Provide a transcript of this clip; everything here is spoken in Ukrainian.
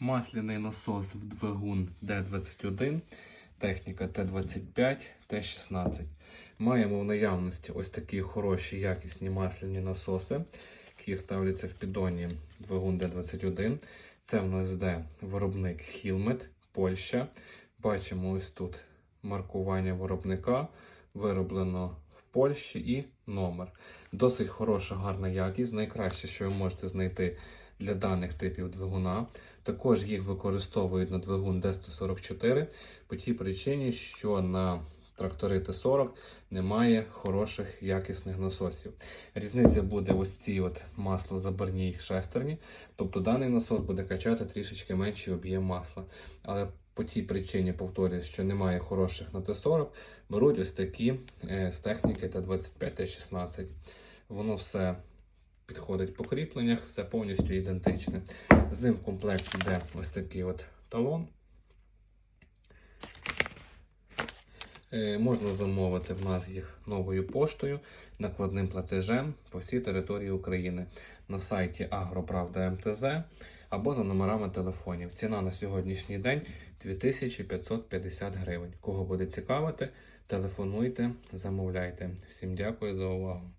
Масляний насос в двигун D21, техніка Т25, Т16. Маємо в наявності ось такі хороші якісні масляні насоси, які ставляться в піддоні двигун D21. Це в нас йде виробник Хілмет, Польща. Бачимо ось тут маркування виробника. Вироблено в Польщі і номер. Досить хороша, гарна якість. Найкраще, що ви можете знайти для даних типів двигуна. Також їх використовують на двигун D144 по тій причині, що на трактори Т40 немає хороших якісних насосів. Різниця буде ось цій от маслозабарній шестерні, тобто даний насос буде качати трішечки менший об'єм масла. Але по тій причині, повторюю, що немає хороших на Т40, беруть ось такі е, з техніки Т25, Т16. Воно все підходить по кріпленнях, все повністю ідентичне. З ним в комплекті йде ось такий от талон. Е, Можна замовити в нас їх новою поштою, накладним платежем по всій території України на сайті Агроправда МТЗ або за номерами телефонів. Ціна на сьогоднішній день 2550 гривень. Кого буде цікавити, телефонуйте, замовляйте. Всім дякую за увагу.